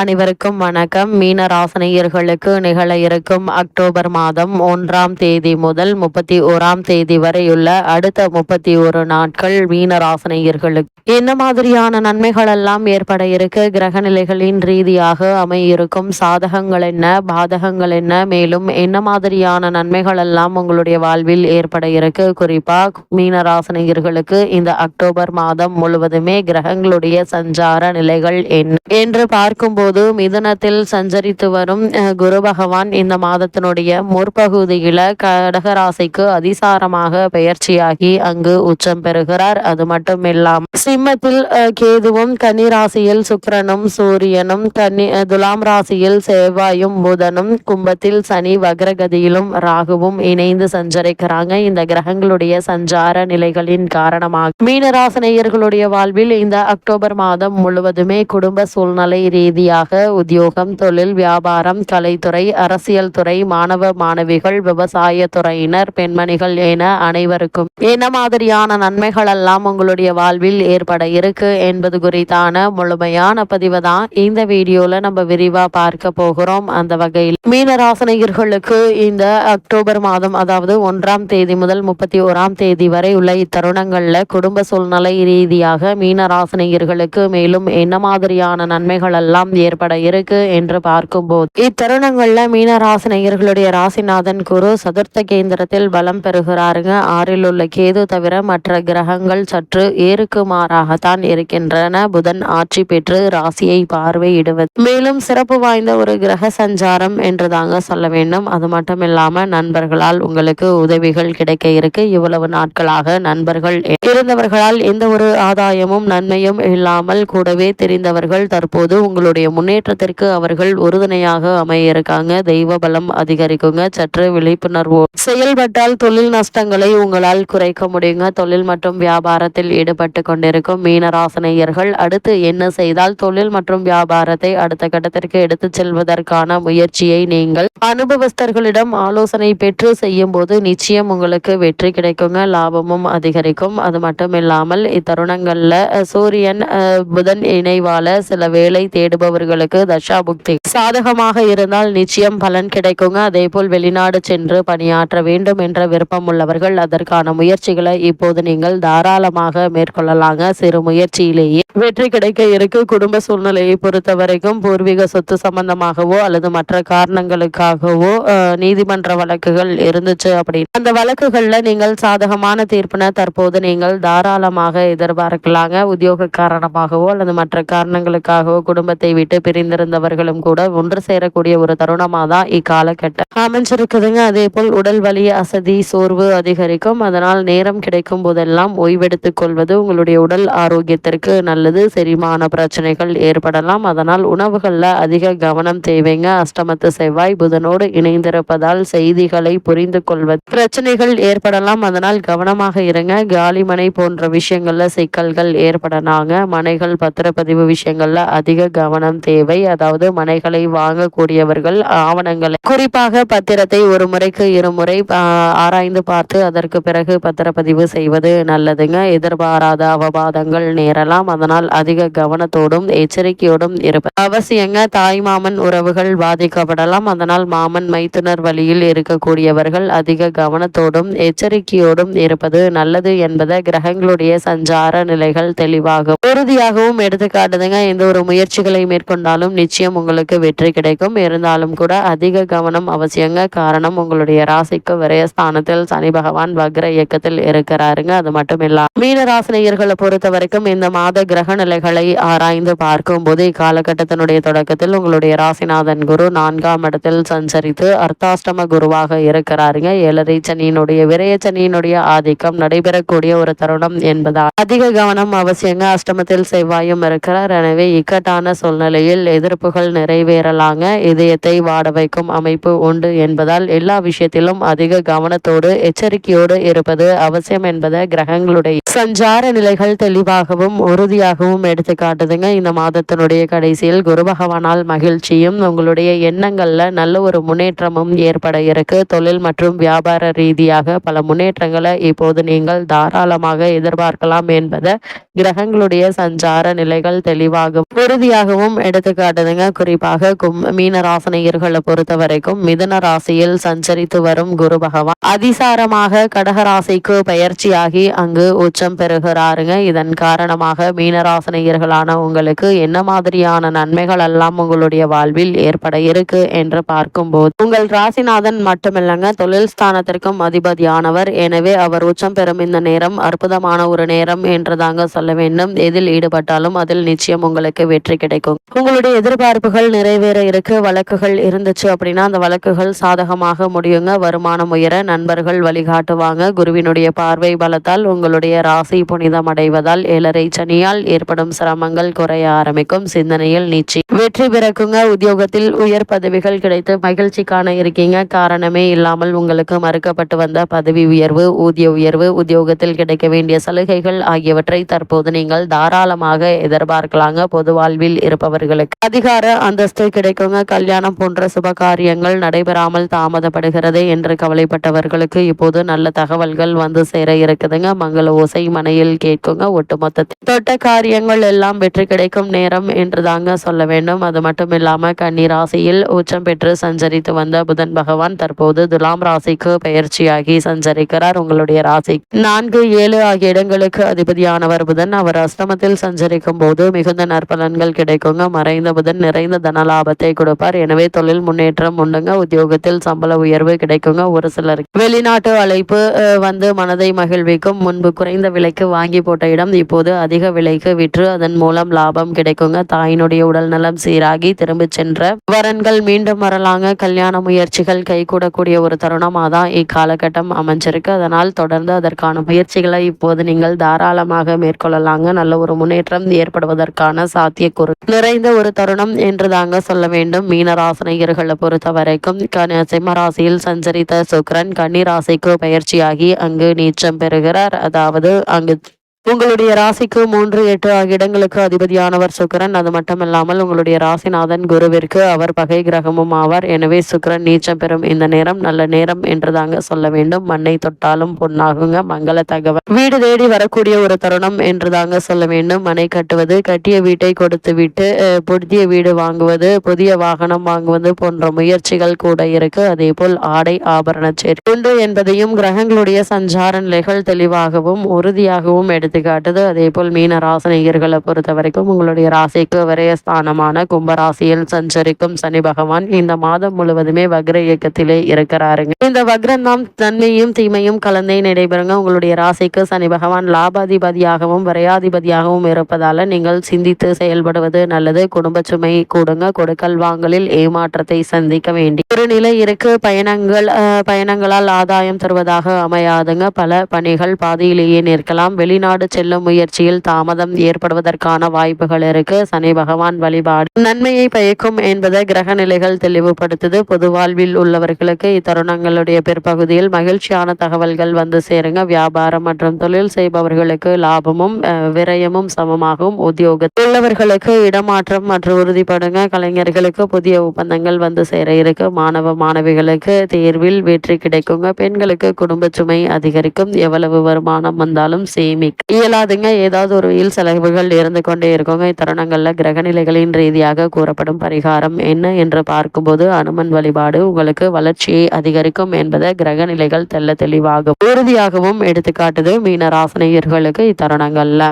அனைவருக்கும் வணக்கம். மீன ராசனையர்களுக்கு நிகழ இருக்கும் அக்டோபர் மாதம் ஒன்றாம் தேதி முதல் முப்பத்தி ஓராம் தேதி வரையுள்ள அடுத்த முப்பத்தி ஒரு நாட்கள் மீன ராசனையர்களுக்கு என்ன மாதிரியான நன்மைகள் எல்லாம் ஏற்பட இருக்கு? கிரக நிலைகளின் ரீதியாக அமையிருக்கும். சாதகங்கள் என்ன? பாதகங்கள் என்ன? மேலும் என்ன மாதிரியான நன்மைகள் எல்லாம் உங்களுடைய வாழ்வில் ஏற்பட இருக்கு? குறிப்பா மீன ராசனையர்களுக்கு இந்த அக்டோபர் மாதம் முழுவதுமே கிரகங்களுடைய சஞ்சார நிலைகள் என்ன? என்று பார்க்கும்போது மிதுனத்தில் சஞ்சரித்து வரும் குரு பகவான் இந்த மாதத்தினுடைய முற்பகுதியில கடகராசிக்கு அதிசாரமாக பெயர்ச்சியாகி அங்கு உச்சம் பெறுகிறார். அது மட்டும் இல்லாமல் சிம்மத்தில் கேதுவும் கன்னிராசியில் சுக்கரனும் சுக்கிரனும் சூரியனும் கன்னி துலாம் ராசியில் செவ்வாயும் புதனும் கும்பத்தில் சனி வக்ரகதியிலும் ராகுவும் இணைந்து சஞ்சரிக்கிறாங்க. இந்த கிரகங்களுடைய சஞ்சார நிலைகளின் காரணமாக மீனராசனையர்களுடைய வாழ்வில் இந்த அக்டோபர் மாதம் முழுவதுமே குடும்ப சூழ்நிலை ரீதியாக உத்தியோகம் தொழில் வியாபாரம் கலைத்துறை அரசியல் துறை மாணவ மாணவிகள் விவசாய துறையினர் பெண்மணிகள் என அனைவருக்கும் என்ன மாதிரியான நன்மைகள் எல்லாம் உங்களுடைய வாழ்வில் ஏற்பட இருக்கு என்பது குறித்தான முழுமையான பதிவு தான் இந்த வீடியோல நம்ம விரிவா பார்க்க போகிறோம். அந்த வகையில் மீனராசனையர்களுக்கு இந்த அக்டோபர் மாதம் அதாவது ஒன்றாம் தேதி முதல் முப்பத்தி ஓராம் தேதி வரை உள்ள இத்தருணங்கள்ல குடும்ப சூழ்நிலை ரீதியாக மீனராசனையர்களுக்கு மேலும் என்ன மாதிரியான நன்மைகள் எல்லாம் ஏற்பட இருக்கு என்று பார்க்கும்போது இத்தருணங்கள்ல மீனராசினியர்களுடைய ராசிநாதன் குரு சதுர்த்த கேந்திரத்தில் பலம் பெறுகிறாருங்க. ஆறில் உள்ள கேது தவிர மற்ற கிரகங்கள் சற்று ஏருக்கு மாறாகத்தான் இருக்கின்றன. புதன் ஆட்சி பெற்று ராசியை பார்வையிடுவது. மேலும் சிறப்பு வாய்ந்த ஒரு கிரக சஞ்சாரம் என்று தாங்க சொல்ல வேண்டும். அது மட்டும் இல்லாம நண்பர்களால் உங்களுக்கு உதவிகள் கிடைக்க இருக்கு. இவ்வளவு நாட்களாக நண்பர்கள் இருந்தவர்களால் எந்த ஒரு ஆதாயமும் நன்மையும் இல்லாமல் கூடவே தெரிந்தவர்கள் தற்போது உங்களுடைய முன்னேற்றத்திற்கு அவர்கள் உறுதுணையாக அமைய இருக்காங்க தெய்வ பலம் அதிகரிக்குங்க. சற்று விழிப்புணர்வு. செயல்பட்டால் தொழில் நஷ்டங்களை உங்களால் குறைக்க முடியுங்க. தொழில் மற்றும் வியாபாரத்தில் ஈடுபட்டு கொண்டிருக்கும் மீனராசனையர்கள் அடுத்து என்ன செய்தால் தொழில் மற்றும் வியாபாரத்தை அடுத்த கட்டத்திற்கு எடுத்துச் செல்வதற்கான முயற்சியை நீங்கள் அனுபவஸ்தர்களிடம் ஆலோசனை பெற்று செய்யும் போது நிச்சயம் உங்களுக்கு வெற்றி கிடைக்குங்க. லாபமும் அதிகரிக்கும். அது மட்டும் இல்லாமல் இத்தருணங்கள்ல சூரியன் புதன் இணைவால சில வேலை தேடுபவர்கள் தசா புக்தி சாதகமாக இருந்தால் நிச்சயம் பலன் கிடைக்குங்க. அதே போல் வெளிநாடு சென்று பணியாற்ற வேண்டும் என்ற விருப்பம் உள்ளவர்கள் அதற்கான முயற்சிகளை இப்போது நீங்கள் தாராளமாக மேற்கொள்ளலாங்க. சிறு முயற்சியிலேயே வெற்றி கிடைக்க இருக்கு. குடும்ப சூழ்நிலையை பொறுத்த வரைக்கும் பூர்வீக சொத்து சம்பந்தமாகவோ அல்லது மற்ற காரணங்களுக்காகவோ அஹ், நீதிமன்ற வழக்குகள் இருந்துச்சு அப்படின்னு அந்த வழக்குகள்ல நீங்கள் சாதகமான தீர்ப்பினை தற்போது நீங்கள் தாராளமாக எதிர்பார்க்கலாங்க. உத்தியோக காரணமாகவோ அல்லது மற்ற காரணங்களுக்காகவோ குடும்பத்தை விட்டு பிரிந்திருந்தவர்களும் கூட ஒன்று சேரக்கூடிய ஒரு தருணமாக தான் இக்காலகட்டம் அமைஞ்சிருக்குதுங்க. அதே போல் உடல் வலி அசதி சோர்வு அதிகரிக்கும். அதனால் நேரம் கிடைக்கும் போதெல்லாம் ஓய்வெடுத்துக் கொள்வது உங்களுடைய உடல் ஆரோக்கியத்திற்கு நல்லது. செரிமான பிரச்சனைகள் ஏற்படலாம். அதனால் உணவுகளில் அதிக கவனம் தேவைங்க. அஷ்டமத்து செவ்வாய் புதனோடு இணைந்திருப்பதால் செய்திகளை புரிந்து கொள்வது பிரச்சனைகள் ஏற்படலாம். அதனால் கவனமாக இருங்க. காலிமனை போன்ற விஷயங்கள்ல சிக்கல்கள் ஏற்படனாங்க மனைகள் பத்திரப்பதிவு விஷயங்கள்ல அதிக கவனம் தேவை. அதாவது மனைகளை வாங்கக்கூடியவர்கள் ஆவணங்களை. குறிப்பாக பத்திரத்தை ஒரு முறைக்கு இருமுறை ஆராய்ந்து பார்த்து அதற்கு பிறகு பத்திரப்பதிவு செய்வது நல்லதுங்க. எதிர்பாராத அவபாதங்கள் நேரலாம். அதனால் அதிக கவனத்தோடும் எச்சரிக்கையோடும் இருப்பது அவசியங்க தாய் மாமன் உறவுகள் பாதிக்கப்படலாம். அதனால் மாமன் மைத்துனர் வழியில் இருக்கக்கூடியவர்கள் அதிக கவனத்தோடும் எச்சரிக்கையோடும் இருப்பது நல்லது என்பதை கிரகங்களுடைய சஞ்சார நிலைகள் தெளிவாக உறுதியாகவும் எடுத்துக்காட்டுதுங்க. எந்த ஒரு முயற்சிகளை மேற்கொண்டாலும் நிச்சயம் உங்களுக்கு வெற்றி கிடைக்கும். இருந்தாலும் கூட அதிக கவனம் அவசியங்க. காரணம் உங்களுடைய ராசிக்கு விரயஸ்தானத்தில் சனி பகவான் வக்ர இயக்கத்தில் இருக்கிறாருங்க. அது மட்டும் இல்ல. மீன ராசினியர்களை பொறுத்த வரைக்கும் இந்த மாத கிரக நிலைகளை ஆராய்ந்து பார்க்கும்போது இக்காலகட்டத்தினுடைய தொடக்கத்தில் உங்களுடைய ராசிநாதன் குரு நான்காம் இடத்தில் சஞ்சரித்து அர்த்தாஷ்டம குருவாக இருக்கிறாருங்க. ஏழரை சனியினுடைய விரய சனியினுடைய ஆதிக்கம் நடைபெறக்கூடிய ஒரு தருணம் என்பதால் அதிக கவனம் அவசியங்க. அஷ்டமத்தில் செவ்வாயும் இருக்கிறார். எனவே இக்கட்டான சூழ்நிலை நிலையில் எதிர்ப்புகள் நிறைவேறலாங்க. இதயத்தை வாட வைக்கும் அமைப்பு உண்டு என்பதால் எல்லா விஷயத்திலும் அதிக கவனத்தோடு எச்சரிக்கையோடு இருப்பது அவசியம் என்பதை கிரகங்களுடைய சஞ்சார நிலைகள் தெளிவாகவும் உறுதியாகவும் எடுத்து காட்டுதுங்க இந்த மாதத்தினுடைய கடைசியில் குரு பகவானால் மகிழ்ச்சியும் உங்களுடைய எண்ணங்கள்ல நல்ல ஒரு முன்னேற்றமும் ஏற்பட இருக்கு. தொழில் மற்றும் வியாபார ரீதியாக பல முன்னேற்றங்களை இப்போது நீங்கள் தாராளமாக எதிர்பார்க்கலாம் என்பதை கிரகங்களுடைய சஞ்சார நிலைகள் தெளிவாகவும் உறுதியாகவும் எடுத்து காட்டுதுங்க குறிப்பாக கும் மீன ராசனையர்களை பொறுத்த வரைக்கும் மிதன ராசியில் சஞ்சரித்து வரும் குரு பகவான் அதிசாரமாக கடகராசிக்கு பயிற்சியாகி அங்கு உச்ச உச்சம் பெறுகிறாருங்க. இதன் காரணமாக மீனராசனையர்களான உங்களுக்கு என்ன மாதிரியான நன்மைகள் எல்லாம் உங்களுடைய வாழ்வில் ஏற்பட இருக்கு என்று பார்க்கும்போது உங்கள் ராசிநாதன் மட்டுமில்லங்க தொழில் ஸ்தானத்திற்கும் அதிபதியானவர். எனவே அவர் உச்சம் பெறும் இந்த நேரம் அற்புதமான ஒரு நேரம் என்று தாங்க சொல்ல வேண்டும். எதில் ஈடுபட்டாலும் அதில் நிச்சயம் உங்களுக்கு வெற்றி கிடைக்கும். உங்களுடைய எதிர்பார்ப்புகள் நிறைவேற இருக்கு வழக்குகள் இருந்துச்சு அப்படின்னா அந்த வழக்குகள் சாதகமாக முடியுங்க. வருமானம் உயர நண்பர்கள் வழிகாட்டுவாங்க. குருவினுடைய பார்வை பலத்தால் உங்களுடைய ராசி புனிதம் அடைவதால் ஏழரை சனியால் ஏற்படும் சிரமங்கள் குறைய ஆரம்பிக்கும். சிந்தனையில் நீச்சி வெற்றி பிறக்குங்க உத்தியோகத்தில் உயர் பதவிகள் கிடைத்து மகிழ்ச்சி காண இருக்கீங்க. காரணமே இல்லாமல் உங்களுக்கு மறுக்கப்பட்டு வந்த பதவி உயர்வு ஊதிய உயர்வு உத்தியோகத்தில் கிடைக்க வேண்டிய சலுகைகள் ஆகியவற்றை தற்போது நீங்கள் தாராளமாக எதிர்பார்க்கலாங்க. பொது வாழ்வில் இருப்பவர்களுக்கு அதிகார அந்தஸ்து கிடைக்குங்க. கல்யாணம் போன்ற சுப காரியங்கள் நடைபெறாமல் தாமதப்படுகிறது என்று கவலைப்பட்டவர்களுக்கு இப்போது நல்ல தகவல்கள் வந்து சேர இருக்குதுங்க. மங்கள ஓசை மனையில் கேட்குங்க. ஒட்டுமொத்த தொட்ட காரியங்கள் எல்லாம் வெற்றி கிடைக்கும் நேரம் என்று தாங்க சொல்ல வேண்டும். அது மட்டும் இல்லாமல் கன்னி ராசியில் உச்சம் பெற்று சஞ்சரித்து வந்த புதன் பகவான் தற்போது துலாம் ராசிக்கு பயிற்சியாகி சஞ்சரிக்கிறார். உங்களுடைய ராசி நான்கு ஏழு ஆகிய இடங்களுக்கு அதிபதியானவர் புதன். அவர் அஸ்தமத்தில் சஞ்சரிக்கும் போது மிகுந்த நற்பலன்கள் கிடைக்குங்க. மறைந்த புதன் நிறைந்த தனலாபத்தை கொடுப்பார். எனவே தொழில் முன்னேற்றம் உண்டுங்க. உத்தியோகத்தில் சம்பள உயர்வு கிடைக்குங்க. ஒரு சிலர் வெளிநாட்டு அழைப்பு வந்து மனதை மகிழ்விக்கும். முன்பு குறைந்த விலைக்கு வாங்கி போட்ட இடம் இப்போது அதிக விலைக்கு விற்று அதன் மூலம் லாபம் கிடைக்குங்க. தாயினுடைய உடல் நலம் சீராகி திரும்பிச் சென்ற வரன்கள் மீண்டும் வரலாங்க. கல்யாண முயற்சிகள் கைகூடக்கூடிய ஒரு தருணமாக தான் இக்காலகட்டம் அமைஞ்சிருக்கு. அதனால் தொடர்ந்து அதற்கான முயற்சிகளை இப்போது நீங்கள் தாராளமாக மேற்கொள்ளலாங்க. நல்ல ஒரு முன்னேற்றம் ஏற்படுவதற்கான சாத்தியக்கூறு நிறைந்த ஒரு தருணம் என்று தாங்க சொல்ல வேண்டும். மீனராசனையர்களை பொறுத்த வரைக்கும் சிம்மராசியில் சஞ்சரித்த சுக்ரன் கன்னிராசிக்கு பயிற்சியாகி அங்கு நீச்சம் பெறுகிறார். அதாவது அங்கு உங்களுடைய ராசிக்கு மூன்று எட்டு ஆகிய இடங்களுக்கு அதிபதியானவர் சுக்கரன். அது மட்டுமல்லாமல் உங்களுடைய ராசிநாதன் குருவிற்கு அவர் பகை கிரகமும் ஆவார். எனவே சுக்கரன் நீச்சம் பெறும் இந்த நேரம் நல்ல நேரம் என்று தாங்க சொல்ல வேண்டும். மண்ணை தொட்டாலும் பொன்னாகுங்க. மங்கள தகவல். வீடு தேடி வரக்கூடிய ஒரு தருணம் என்று தாங்க சொல்ல வேண்டும். மனை கட்டுவது கட்டிய வீட்டை கொடுத்து விட்டு புதிய வீடு வாங்குவது புதிய வாகனம் வாங்குவது போன்ற முயற்சிகள் கூட இருக்கு. அதே போல் ஆடை ஆபரண சேர். உண்டு என்பதையும் கிரகங்களுடைய சஞ்சார நிலைகள் தெளிவாகவும் உறுதியாகவும் எடுத்து காட்டுது அதே போல் மீன ராசினியர்களை பொறுத்த வரைக்கும் உங்களுடைய ராசிக்கு விரைய ஸ்தானமான கும்பராசியில் சஞ்சரிக்கும் சனி பகவான் இந்த மாதம் முழுவதுமே வக்ர இயக்கத்திலே இருக்கிறாருங்க. இந்த வக்ரம் தான் நன்மையும் தீமையும் கலந்தே நடைபெறுங்க. உங்களுடைய ராசிக்கு சனி பகவான் லாபாதிபதியாகவும் விரையாதிபதியாகவும் இருப்பதால நீங்கள் சிந்தித்து செயல்படுவது நல்லது. குடும்ப சுமை கூடுங்க. கொடுக்கல் வாங்கலில் ஏமாற்றத்தை சந்திக்க வேண்டி. ஒரு நிலை இருக்கு. பயணங்கள் பயணங்களால் ஆதாயம் தருவதாக அமையாதுங்க. பல பணிகள் பாதையிலேயே நிற்கலாம். வெளிநாடு வெளிநாடு செல்லும் முயற்சியில் தாமதம் ஏற்படுவதற்கான வாய்ப்புகள் இருக்கு. சனி பகவான் வழிபாடு. நன்மையை பயக்கும் என்பதை கிரக நிலைகள் தெளிவுபடுத்துது. பொது வாழ்வில் உள்ளவர்களுக்கு இத்தருணங்களுடைய பிற்பகுதியில் மகிழ்ச்சியான தகவல்கள் வந்து சேருங்க. வியாபாரம் மற்றும் தொழில் செய்பவர்களுக்கு லாபமும் விரயமும் சமமாகவும் உத்தியோக உள்ளவர்களுக்கு இடமாற்றம் மற்றும் உறுதிப்படுங்க. கலைஞர்களுக்கு புதிய ஒப்பந்தங்கள் வந்து சேர இருக்கு. மாணவ மாணவிகளுக்கு தேர்வில் வெற்றி கிடைக்குங்க. பெண்களுக்கு குடும்ப சுமை அதிகரிக்கும். எவ்வளவு வருமானம் வந்தாலும் சேமிக்கும் இயலாதுங்க ஏதாவது ஒரு வெயில் செலவுகள் இருந்து கொண்டே இருக்குங்க. இத்தருணங்கள்ல கிரகநிலைகளின் ரீதியாக கூறப்படும் பரிகாரம் என்ன என்று பார்க்கும்போது அனுமன் வழிபாடு உங்களுக்கு வளர்ச்சியை அதிகரிக்கும் என்பதை கிரகநிலைகள் தெல்ல தெளிவாகும் உறுதியாகவும் எடுத்துக்காட்டுது மீன ராசனையர்களுக்கு இத்தருணங்கள்ல.